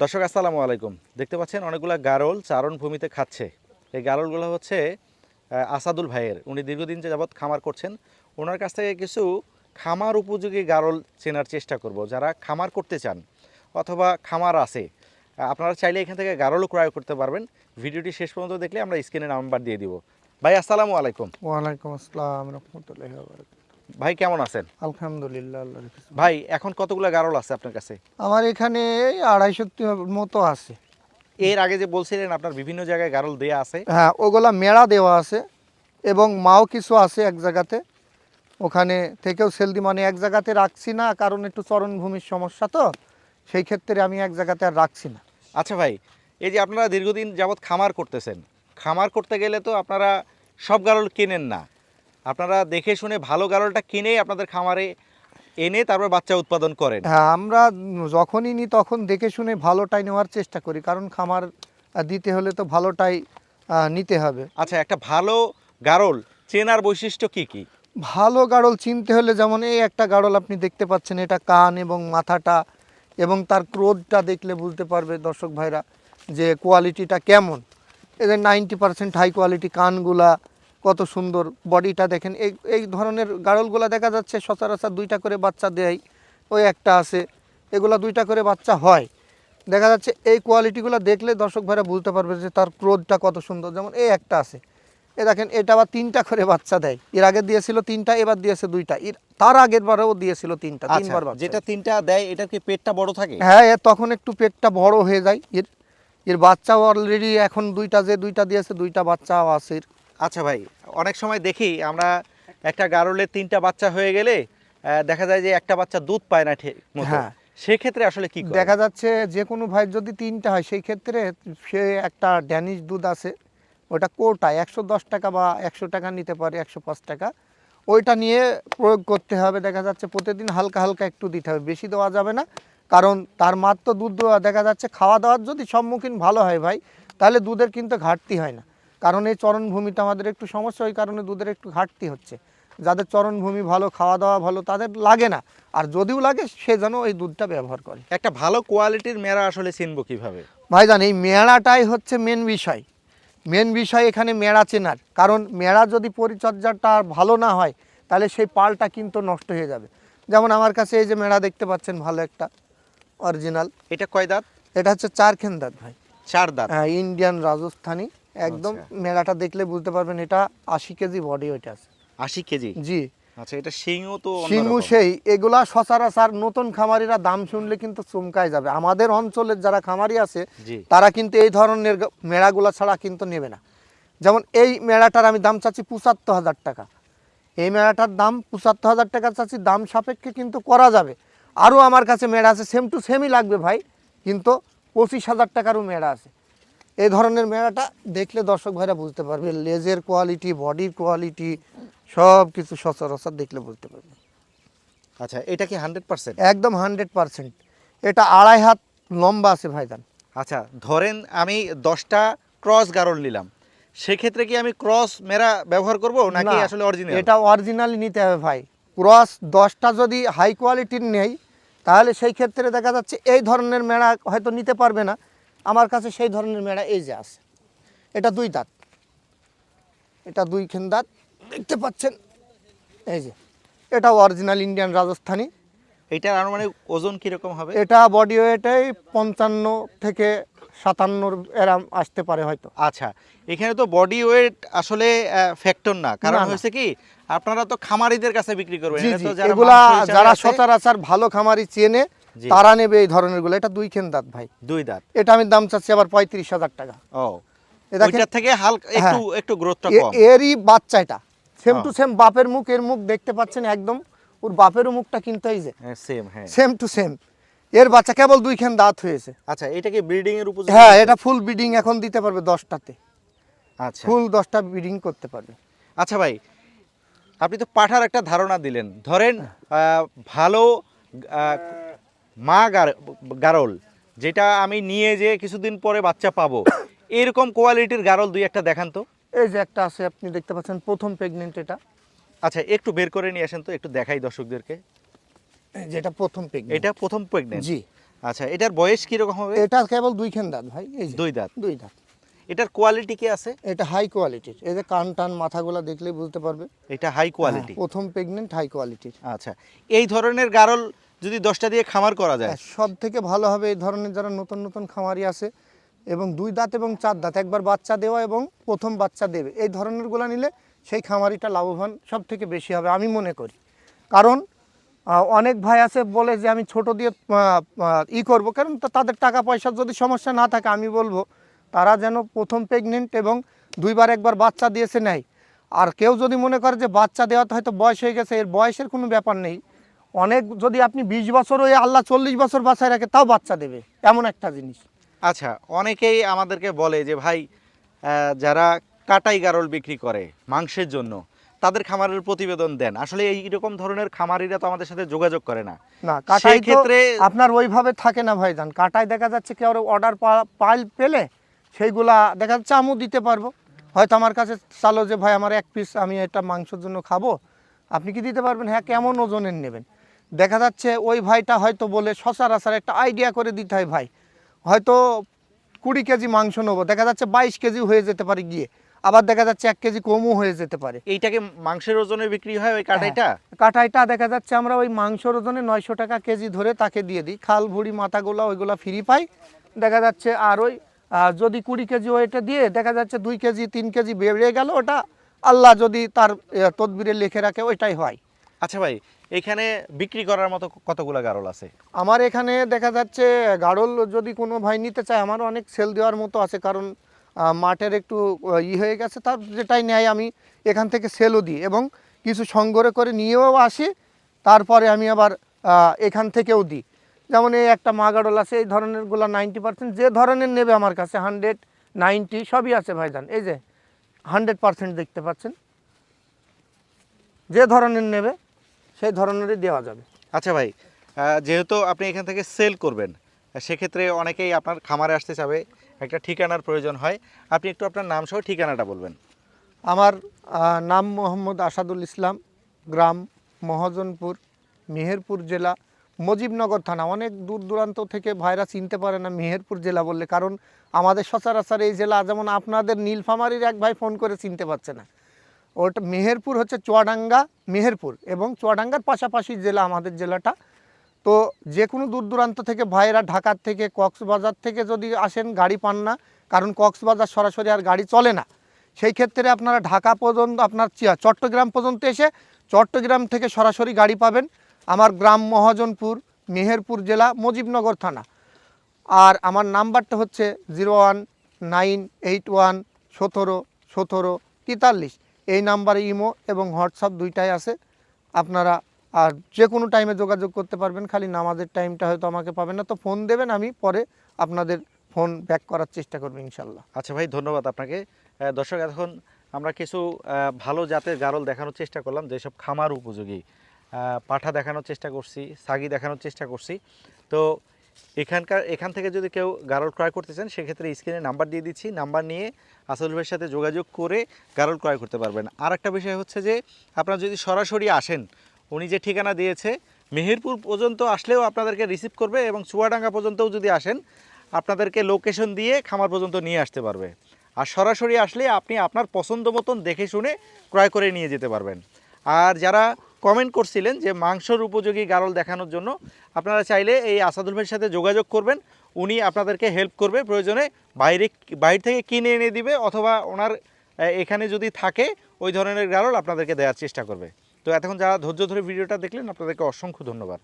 দর্শক, আসসালামু আলাইকুম। দেখতে পাচ্ছেন, অনেকগুলো গারল চারণ ভূমিতে খাচ্ছে। এই গারলগুলো হচ্ছে আসাদুল ভাইয়ের। উনি দীর্ঘদিন যে যাবৎ খামার করছেন ওনার কাছ থেকে কিছু খামার উপযোগী গারল চেনার চেষ্টা করব। যারা খামার করতে চান অথবা খামার আছে আপনারা চাইলে এখান থেকে গারলও ক্রয় করতে পারবেন। ভিডিওটি শেষ পর্যন্ত দেখলে আমরা স্ক্রিনে নাম্বার দিয়ে দিব। ভাই, আসসালামু আলাইকুম। ওয়ালাইকুম আসসালাম রহমতুল্লাহ ভাই কেমন আছেন? আলহামদুলিল্লাহ ভাই এখন কতগুলো গারল আছে আপনার কাছে? আমার এখানে আড়াইশো মতো আছে। এর আগে যে বলছিলেন আপনার বিভিন্ন জায়গায় গারল দেয়া আছে। হ্যাঁ ওগুলা মেড়া দেওয়া আছে এবং মাও কিছু আছে এক জায়গাতে। ওখানে থেকেও সেল দি মানে এক জায়গাতে রাখছি না কারণ একটু চরণভূমির সমস্যা তো। সেই ক্ষেত্রে আমি এক জায়গাতে আর রাখছি না। আচ্ছা ভাই এই যে আপনারা দীর্ঘদিন যাবৎ খামার করতেছেন খামার করতে গেলে তো আপনারা সব গারল কেনেন না। আপনারা দেখে শুনে ভালো গারলটা কিনেই আপনাদের খামারে এনে তারপর বাচ্চা উৎপাদন করেন। হ্যাঁ আমরা যখনই নিই তখন দেখে শুনে ভালোটাই নেওয়ার চেষ্টা করি কারণ খামার দিতে হলে তো ভালোটাই নিতে হবে। আচ্ছা একটা ভালো গারল চেনার বৈশিষ্ট্য কি কি? ভালো গাড়ল চিনতে হলে যেমন এই একটা গাড়ল আপনি দেখতে পাচ্ছেন এটা কান এবং মাথাটা এবং তার ক্রোধটা দেখলে বুঝতে পারবে দর্শক ভাইরা যে কোয়ালিটিটা কেমন। এদের নাইনটি পার্সেন্ট হাই কোয়ালিটি কানগুলা কত সুন্দর বডিটা দেখেন। এই এই ধরনের গাড়লগুলা দেখা যাচ্ছে সচরাচর দুইটা করে বাচ্চা দেয় ওই একটা আছে এগুলো দুইটা করে বাচ্চা হয়। দেখা যাচ্ছে এই কোয়ালিটিগুলো দেখলে দর্শক ভাইরা বুঝতে পারবে যে তার ক্রোধটা কত সুন্দর। যেমন এই একটা আছে। এ দেখেন এটা আবার তিনটা করে বাচ্চা দেয়। এর আগে দিয়েছিল তিনটা এবার দিয়েছে দুইটা। এর তার আগের বারেও দিয়েছিল তিনটা আচ্ছা তিনবার যেটা তিনটা দেয় এটার কি পেটটা বড় থাকে? হ্যাঁ তখন একটু পেটটা বড় হয়ে যায়। এর এর বাচ্চাও অলরেডি এখন দুইটা যে দুইটা দিয়েছে দুইটা বাচ্চাও আছে। আচ্ছা ভাই অনেক সময় দেখি আমরা একটা গারলের তিনটা বাচ্চা হয়ে গেলে দেখা যায় যে একটা বাচ্চা দুধ পায় না ঠিক হ্যাঁ। সেক্ষেত্রে আসলে কি দেখা যাচ্ছে যে কোনো ভাই যদি তিনটা হয় সেই ক্ষেত্রে সে একটা ড্যানিশ দুধ আছে ওটা কোটা একশো দশ টাকা বা একশো টাকা নিতে পারে একশো পাঁচ টাকা। ওইটা নিয়ে প্রয়োগ করতে হবে দেখা যাচ্ছে প্রতিদিন হালকা হালকা একটু দিতে হবে বেশি দেওয়া যাবে না। কারণ তার মাত্র দুধ দেওয়া দেখা যাচ্ছে খাওয়া দাওয়ার যদি সম্মুখীন ভালো হয় ভাই তাহলে দুধের কিন্তু ঘাটতি হয় না। কারণ এই চরণভূমিতে আমাদের একটু সমস্যা ওই কারণে দুধের একটু ঘাটতি হচ্ছে। যাদের চরণভূমি ভালো খাওয়া দাওয়া ভালো তাদের লাগে না। আর যদিও লাগে সে যেন এই দুধটা ব্যবহার করে। একটা ভালো কোয়ালিটির মেরা আসলে চিনবো কীভাবে? ভাইজান এই মেড়াটাই হচ্ছে মেন বিষয়। মেন বিষয় এখানে মেড়া চেনার। কারণ মেড়া যদি পরিচর্যাটা ভালো না হয় তাহলে সেই পালটা কিন্তু নষ্ট হয়ে যাবে। যেমন আমার কাছে এই যে মেড়া দেখতে পাচ্ছেন ভালো একটা অরিজিনাল। এটা কয় দাঁত? এটা হচ্ছে চার খেন্দাত ভাই। চার দাঁত। হ্যাঁ ইন্ডিয়ান রাজস্থানী। একদম আচ্ছা। মেড়াটা দেখলে বুঝতে পারবেন এটা আশি কেজি বডি ওইটা আছে। আশি কেজি? জি। আচ্ছা এটা শিংও তো অন্যরকম। সেই এগুলা সচরাচর নতুন খামারিরা দাম শুনলে কিন্তু চমকায় যাবে। আমাদের অঞ্চলের যারা খামারি আছে তারা কিন্তু এই ধরনের মেড়াগুলো ছাড়া কিন্তু নেবে না। যেমন এই মেড়াটার আমি দাম চাচ্ছি পঁচাত্তর হাজার টাকা। এই মেড়াটার দাম পঁচাত্তর হাজার টাকা চাচ্ছি দাম সাপেক্ষে কিন্তু করা যাবে। আরও আমার কাছে মেড়া আছে সেম টু সেমই লাগবে ভাই কিন্তু পঁচিশ হাজার টাকারও মেড়া আছে। এই ধরনের মেড়াটা দেখলে দর্শক ভাইরা বুঝতে পারবে লেজের কোয়ালিটি বডির কোয়ালিটি সব কিছু সচরাচর দেখলে বুঝতে পারবে। আচ্ছা এটা কি হান্ড্রেড পার্সেন্ট একদম হান্ড্রেড পার্সেন্ট এটা আড়াই হাত লম্বা আছে ভাইজান। আচ্ছা ধরেন আমি দশটা ক্রস গারল নিলাম। সেক্ষেত্রে কি আমি ক্রস মেরা ব্যবহার করব নাকি আসলে অরিজিনাল এটা অরিজিনালি নিতে হবে ভাই। ক্রস দশটা যদি হাই কোয়ালিটির নেই তাহলে সেই ক্ষেত্রে দেখা যাচ্ছে এই ধরনের মেড়া হয়তো নিতে পারবে না। আমার কাছে সেই ধরনের মেড়া এই যে আছে। এটা দুই দাঁত। এটা দুই খেন দাঁত। দেখতে পাচ্ছেন? এই যে। এটা অরিজিনাল ইন্ডিয়ান রাজস্থানী। এটা এটার আনুমানিক ওজন কীরকম হবে? এটা বডি ওয়েটাই পঞ্চান্ন থেকে সাতান্নর এরাম আসতে পারে হয়তো। আচ্ছা এখানে তো বডি ওয়েট আসলে ফ্যাক্টর না। কারণ। হয়েছে কি আপনারা তো খামারিদের কাছে বিক্রি করবেন। এগুলা যারা সচরাচর ভালো খামারি চেনে। তারা নেবে এই ধরনেরগুলো। এটা দুই খেন দাঁত ভাই। দুই দাঁত। এটা আমি দাম চাচ্ছি আবার পঁয়ত্রিশ হাজার টাকা। ও। এ থেকে হালকা একটু একটু গ্রোথটা কম। এরই বাচ্চা এটা। সেম হ্যাঁ। টু সেম বাপের মুখ এর মুখ দেখতে পাচ্ছেন একদম। ওর বাপেরও মুখটা কিন্তু এই যে। সেম হ্যাঁ। সেম টু সেম এর বাচ্চা কেবল দুইখান দাঁত হয়েছে। আচ্ছা এটা কি ব্রিডিং এর উপযোগী? হ্যাঁ এটা ফুল ব্রিডিং এখন দিতে পারবে দশটাতে। আচ্ছা। ফুল দশটা ব্রিডিং করতে পারবে। আচ্ছা ভাই আপনি তো পাঠার একটা ধারণা দিলেন। ধরেন ভালো মা গার- গারল যেটা আমি নিয়ে যে কিছুদিন পরে বাচ্চা পাবো এরকম কোয়ালিটির গারল দুই একটা দেখান তো। এই যে একটা আছে আপনি দেখতে পাচ্ছেন প্রথম প্রেগনেন্ট এটা। আচ্ছা একটু বের করে নিয়ে আসেন তো একটু দেখাই দর্শকদেরকে। যেটা প্রথম প্রেগনেন্ট এটা প্রথম প্রেগনেন্ট জি। আচ্ছা এটার বয়স কীরকম হবে? এটা কেবল দুইখান দাঁত ভাই এই যে। দুই দাঁত। দুই দাঁত। এটার কোয়ালিটি কি আছে? এটা হাই কোয়ালিটির এই যে কান টান মাথাগুলো দেখলেই বুঝতে পারবে। এটা হাই কোয়ালিটি হ্যাঁ, প্রথম প্রেগনেন্ট হাই কোয়ালিটির আচ্ছা এই ধরনের গারল যদি দশটা দিয়ে খামার করা যায়? সব থেকে ভালো হবে এই ধরনের যারা নতুন নতুন খামারি আছে এবং দুই দাঁত এবং চার দাঁত, একবার বাচ্চা দেওয়া এবং প্রথম বাচ্চা দেবে, এই ধরনেরগুলো নিলে সেই খামারিটা লাভবান সব থেকে বেশি হবে আমি মনে করি। কারণ অনেক ভাই আছে বলে যে আমি ছোট দিয়ে ই করব, কারণ তাদের টাকা পয়সার যদি সমস্যা না থাকে আমি বলব, তারা যেন প্রথম প্রেগনেন্ট এবং দুইবার একবার বাচ্চা দিয়েছে নেয়। আর কেউ যদি মনে করে যে বাচ্চা দেওয়াতে হয়তো বয়স হয়ে গেছে, এর বয়সের কোনো ব্যাপার নেই অনেক যদি আপনি বিশ বছর ওই আল্লাহ চল্লিশ বছর বাঁচায় রাখে তাও বাচ্চা দেবে। এমন একটা জিনিস। আচ্ছা অনেকেই আমাদেরকে বলে যে ভাই যারা কাটাই গারল বিক্রি করে মাংসের জন্য তাদের খামারের প্রতিবেদন দেন। আসলে এই রকম ধরনের খামারিরা তো আমাদের সাথে যোগাযোগ করে না। না কাটাই ক্ষেত্রে- আপনার ওইভাবে থাকে না ভাই ভাইজান। কাটায় দেখা যাচ্ছে কেউ অর্ডার পাইল পেলে সেইগুলা দেখা যাচ্ছে আমিও দিতে পারব। হয়তো আমার কাছে চালো যে ভাই আমার এক পিস আমি এটা মাংসের জন্য খাব। আপনি কি দিতে পারবেন? হ্যাঁ কেমন ওজনের নেবেন? দেখা যাচ্ছে ওই ভাইটা হয়তো বলে সচরাচর একটা আইডিয়া করে দিতে হয় ভাই। হয়তো কুড়ি কেজি মাংস নেব দেখা যাচ্ছে বাইশ কেজি হয়ে যেতে পারে গিয়ে। আবার দেখা যাচ্ছে এক কেজি কমও হয়ে যেতে পারে। এইটাকে মাংসের ওজনে বিক্রি হয় ওই কাটাইটা? কাটাইটা দেখা যাচ্ছে আমরা ওই মাংসর ওজনে নয়শো টাকা কেজি ধরে তাকে দিয়ে দিই। খাল ভুড়ি মাথাগুলো ওইগুলো ফ্রি পাই। দেখা যাচ্ছে আর ওই যদি কুড়ি কেজি ওইটা দিয়ে দেখা যাচ্ছে দুই কেজি তিন কেজি বেড়ে গেল ওটা। আল্লাহ যদি তার তদবিরে লিখে রাখে ওইটাই হয়। আচ্ছা ভাই, এখানে বিক্রি করার মতো কতগুলো গারল আছে? আমার এখানে দেখা যাচ্ছে গাড়ল যদি কোনো ভাই নিতে চায়, আমারও অনেক সেল দেওয়ার মতো আছে, কারণ মাঠের একটু ই হয়ে গেছে, তার যেটাই নেয় আমি এখান থেকে সেলও দিই এবং কিছু সংগ্রহ করে নিয়েও আসি, তারপরে আমি আবার এখান থেকেও দিই। যেমন এই একটা মা গাড়ল আছে, এই ধরনেরগুলো নাইনটি পার্সেন্ট, যে ধরনের নেবে আমার কাছে, হান্ড্রেড, নাইনটি, সবই আছে ভাইজান। এই যে, হান্ড্রেড পার্সেন্ট দেখতে পাচ্ছেন? যে ধরনের নেবে সেই ধরনেরই দেওয়া যাবে। আচ্ছা ভাই যেহেতু আপনি এখান থেকে সেল করবেন সেক্ষেত্রে অনেকেই আপনার খামারে আসতে চাবে একটা ঠিকানার প্রয়োজন হয়। আপনি একটু আপনার নাম সহ ঠিকানাটা বলবেন। আমার নাম মোহাম্মদ আসাদুল ইসলাম গ্রাম মহাজনপুর মেহেরপুর জেলা মজিবনগর থানা। অনেক দূর দূরান্ত থেকে ভাইরা চিনতে পারে না মেহেরপুর জেলা বললে কারণ আমাদের সচরাচর এই জেলা যেমন আপনাদের নীলফামারির এক ভাই ফোন করে চিনতে পারছে না। ওটা মেহেরপুর হচ্ছে চুয়াডাঙ্গা, মেহেরপুর এবং চুয়াডাঙ্গার পাশাপাশি জেলা, আমাদের জেলাটা। তো যে কোনো দূর দূরান্ত থেকে ভাইয়েরা ঢাকার থেকে, কক্সবাজার থেকে যদি আসেন, গাড়ি পান না, কারণ কক্সবাজার সরাসরি আর গাড়ি চলে না। সেই ক্ষেত্রে আপনারা ঢাকা পর্যন্ত, আপনার চট্টগ্রাম পর্যন্ত এসে চট্টগ্রাম থেকে সরাসরি গাড়ি পাবেন। আমার গ্রাম মহাজনপুর, মেহেরপুর জেলা, মুজিবনগর থানা। আর আমার নাম্বারটা হচ্ছে zero one nine eight one সতেরো সতেরো তেতাল্লিশ। এই নাম্বারে ইমো এবং হোয়াটসঅ্যাপ দুইটাই আছে। আপনারা আর যে কোনো টাইমে যোগাযোগ করতে পারবেন, খালি নামাজের টাইমটা হয়তো আমাকে পাবেন না। তো ফোন দেবেন, আমি পরে আপনাদের ফোন ব্যাক করার চেষ্টা করব ইনশাল্লাহ আচ্ছা ভাই, ধন্যবাদ আপনাকে। দর্শক, এখন আমরা কিছু ভালো জাতের গারল দেখানোর চেষ্টা করলাম, যেসব খামার উপযোগী। পাঠা দেখানোর চেষ্টা করছি, সাগি দেখানোর চেষ্টা করছি। তো এখানকার, এখান থেকে যদি কেউ গারল ক্রয় করতে চান, সেক্ষেত্রে স্ক্রিনে নাম্বার দিয়ে দিচ্ছি। নাম্বার নিয়ে আসল ভাইয়ের সাথে যোগাযোগ করে গারল ক্রয় করতে পারবেন। আর একটা বিষয় হচ্ছে যে, আপনারা যদি সরাসরি আসেন, উনি যে ঠিকানা দিয়েছে, মেহেরপুর পর্যন্ত আসলেও আপনাদেরকে রিসিভ করবে এবং চুয়াডাঙ্গা পর্যন্তও যদি আসেন, আপনাদেরকে লোকেশন দিয়ে খামার পর্যন্ত নিয়ে আসতে পারবে। আর সরাসরি আসলে আপনি আপনার পছন্দ মতন দেখে শুনে ক্রয় করে নিয়ে যেতে পারবেন। আর যারা কমেন্ট করছিলেন যে মাংসর উপযোগী গারল দেখানোর জন্য, আপনারা চাইলে এই আসাদুল ভাইয়ের সাথে যোগাযোগ করবেন। উনি আপনাদেরকে হেল্প করবে প্রয়োজনে। বাইরে বাইরে থেকে কিনে এনে দিবে অথবা ওনার এখানে যদি থাকে, ওই ধরনের গারল আপনাদেরকে দেওয়ার চেষ্টা করবে। তো এতক্ষণ যারা ধৈর্য ধরে ভিডিওটা দেখলেন, আপনাদেরকে অসংখ্য ধন্যবাদ।